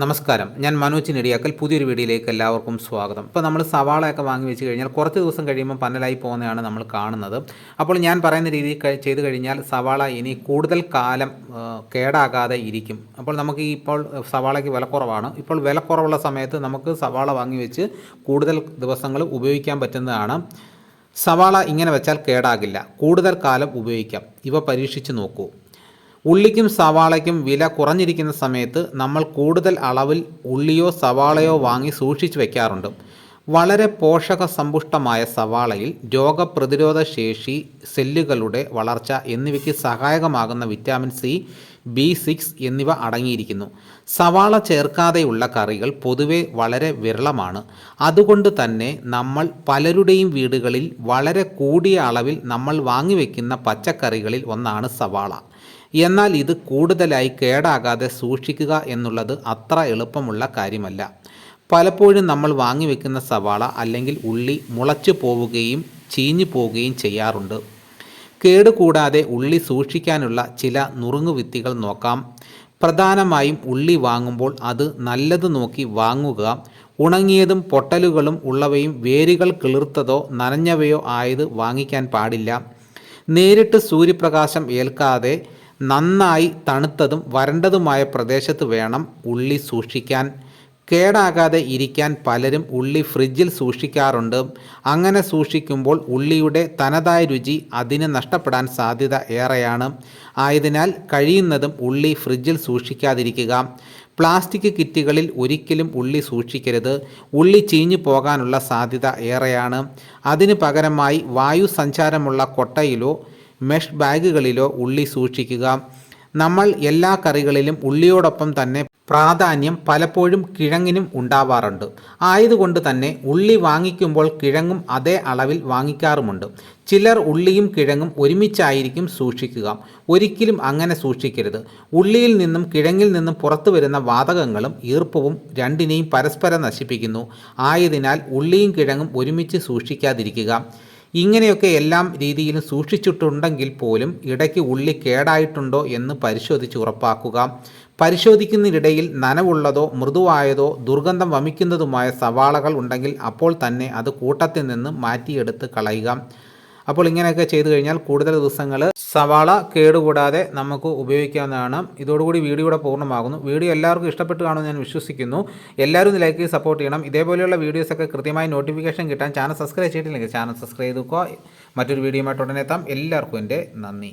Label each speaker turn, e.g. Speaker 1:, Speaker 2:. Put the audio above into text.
Speaker 1: നമസ്കാരം. ഞാൻ മനോജ് നെടിയാക്കൽ. പുതിയൊരു വീഡിയോയിലേക്ക് എല്ലാവർക്കും സ്വാഗതം. ഇപ്പോൾ നമ്മൾ സവാളയൊക്കെ വാങ്ങി വെച്ച് കഴിഞ്ഞാൽ കുറച്ച് ദിവസം കഴിയുമ്പോൾ പന്നലായി പോകുന്നതാണ് നമ്മൾ കാണുന്നത്. അപ്പോൾ ഞാൻ പറയുന്ന രീതിയിൽ ചെയ്തു കഴിഞ്ഞാൽ സവാള ഇനി കൂടുതൽ കാലം കേടാകാതെ ഇരിക്കും. അപ്പോൾ നമുക്ക് ഇപ്പോൾ സവാളയ്ക്ക് വിലക്കുറവാണ് ഇപ്പോൾ വിലക്കുറവുള്ള സമയത്ത് നമുക്ക് സവാള വാങ്ങി വെച്ച് കൂടുതൽ ദിവസങ്ങൾ ഉപയോഗിക്കാൻ പറ്റുന്നതാണ്. സവാള ഇങ്ങനെ വെച്ചാൽ കേടാകില്ല. കൂടുതൽ കാലം ഉപയോഗിക്കാം. ഇവ പരീക്ഷിച്ച് നോക്കൂ. ഉള്ളിക്കും സവാളയ്ക്കും വില കുറഞ്ഞിരിക്കുന്ന സമയത്ത് നമ്മൾ കൂടുതൽ അളവിൽ ഉള്ളിയോ സവാളയോ വാങ്ങി സൂക്ഷിച്ചു വെക്കാറുണ്ട്. വളരെ പോഷക സമ്പുഷ്ടമായ സവാളയിൽ രോഗപ്രതിരോധ ശേഷി സെല്ലുകളുടെ വളർച്ച എന്നിവയ്ക്ക് സഹായകമാകുന്ന വിറ്റാമിൻ സി ബി സിക്സ് എന്നിവ അടങ്ങിയിരിക്കുന്നു. സവാള ചേർക്കാതെയുള്ള കറികൾ പൊതുവെ വളരെ വിരളമാണ്. അതുകൊണ്ട് തന്നെ നമ്മൾ പലരുടെയും വീടുകളിൽ വളരെ കൂടിയ അളവിൽ നമ്മൾ വാങ്ങിവെക്കുന്ന പച്ചക്കറികളിൽ ഒന്നാണ് സവാള. എന്നാൽ ഇത് കൂടുതലായി കേടാകാതെ സൂക്ഷിക്കുക എന്നുള്ളത് അത്ര എളുപ്പമുള്ള കാര്യമല്ല. പലപ്പോഴും നമ്മൾ വാങ്ങിവെക്കുന്ന സവാള അല്ലെങ്കിൽ ഉള്ളി മുളച്ചു പോവുകയും ചീഞ്ഞു പോവുകയും ചെയ്യാറുണ്ട്. കേടുകൂടാതെ ഉള്ളി സൂക്ഷിക്കാനുള്ള ചില നുറുങ്ങുവിത്തികൾ നോക്കാം. പ്രധാനമായും ഉള്ളി വാങ്ങുമ്പോൾ അത് നല്ലത് നോക്കി വാങ്ങുക. ഉണങ്ങിയതും പൊട്ടലുകളും ഉള്ളവയും വേരുകൾ കിളിർത്തതോ നനഞ്ഞവയോ ആയത് വാങ്ങിക്കാൻ പാടില്ല. നേരിട്ട് സൂര്യപ്രകാശം ഏൽക്കാതെ നന്നായി തണുത്തതും വരണ്ടതുമായ പ്രദേശത്ത് വേണം ഉള്ളി സൂക്ഷിക്കാൻ. കേടാകാതെ ഇരിക്കാൻ പലരും ഉള്ളി ഫ്രിഡ്ജിൽ സൂക്ഷിക്കാറുണ്ട്. അങ്ങനെ സൂക്ഷിക്കുമ്പോൾ ഉള്ളിയുടെ തനതായ രുചി അതിന് നഷ്ടപ്പെടാൻ സാധ്യത ഏറെയാണ്. ആയതിനാൽ കഴിയുന്നതും ഉള്ളി ഫ്രിഡ്ജിൽ സൂക്ഷിക്കാതിരിക്കുക. പ്ലാസ്റ്റിക് കിറ്റുകളിൽ ഒരിക്കലും ഉള്ളി സൂക്ഷിക്കരുത്. ഉള്ളി ചീഞ്ഞു പോകാനുള്ള സാധ്യത ഏറെയാണ്. അതിന് പകരമായി വായു സഞ്ചാരമുള്ള കൊട്ടയിലോ മെഷ് ബാഗുകളിലോ ഉള്ളി സൂക്ഷിക്കുക. നമ്മൾ എല്ലാ കറികളിലും ഉള്ളിയോടൊപ്പം തന്നെ പ്രാധാന്യം പലപ്പോഴും കിഴങ്ങിനും ഉണ്ടാവാറുണ്ട്. ആയതുകൊണ്ട് തന്നെ ഉള്ളി വാങ്ങിക്കുമ്പോൾ കിഴങ്ങും അതേ അളവിൽ വാങ്ങിക്കാറുമുണ്ട്. ചിലർ ഉള്ളിയും കിഴങ്ങും ഒരുമിച്ചായിരിക്കും സൂക്ഷിക്കുക. ഒരിക്കലും അങ്ങനെ സൂക്ഷിക്കരുത്. ഉള്ളിയിൽ നിന്നും കിഴങ്ങിൽ നിന്നും പുറത്തു വരുന്ന വാതകങ്ങളും ഈർപ്പവും രണ്ടിനെയും പരസ്പരം നശിപ്പിക്കുന്നു. ആയതിനാൽ ഉള്ളിയും കിഴങ്ങും ഒരുമിച്ച് സൂക്ഷിക്കാതിരിക്കുക. ഇങ്ങനെയൊക്കെ എല്ലാം രീതിയിലും സൂക്ഷിച്ചിട്ടുണ്ടെങ്കിൽ പോലും ഇടയ്ക്ക് ഉള്ളി കേടായിട്ടുണ്ടോ എന്ന് പരിശോധിച്ച് ഉറപ്പാക്കുക. പരിശോധിക്കുന്നതിനിടയിൽ നനവുള്ളതോ മൃദുവായതോ ദുർഗന്ധം വമിക്കുന്നതുമായ സവാളകൾ ഉണ്ടെങ്കിൽ അപ്പോൾ തന്നെ അത് കൂട്ടത്തിൽ നിന്ന് മാറ്റിയെടുത്ത് കളയുക. അപ്പോൾ ഇങ്ങനെയൊക്കെ ചെയ്തു കഴിഞ്ഞാൽ കൂടുതൽ ദിവസങ്ങൾ സവാള കേടുകൂടാതെ നമുക്ക് ഉപയോഗിക്കാവുന്നതാണ്. ഇതോടുകൂടി വീഡിയോയുടെ പൂർണമാകുന്നു. വീഡിയോ എല്ലാവർക്കും ഇഷ്ടപ്പെട്ടു കാണുമെന്ന് ഞാൻ വിശ്വസിക്കുന്നു. എല്ലാവരും ലൈക്ക് ചെയ്ത് സപ്പോർട്ട് ചെയ്യണം. ഇതേപോലെയുള്ള വീഡിയോസൊക്കെ കൃത്യമായി നോട്ടിഫിക്കേഷൻ കിട്ടാൻ ചാനൽ സബ്സ്ക്രൈബ് ചെയ്തിട്ടില്ലെങ്കിൽ ചാനൽ സബ്സ്ക്രൈബ് ചെയ്തുക്കോ മറ്റൊരു വീഡിയോയുമായിട്ട് ഉടനെ എത്താം. എല്ലാവർക്കും എന്റെ നന്ദി.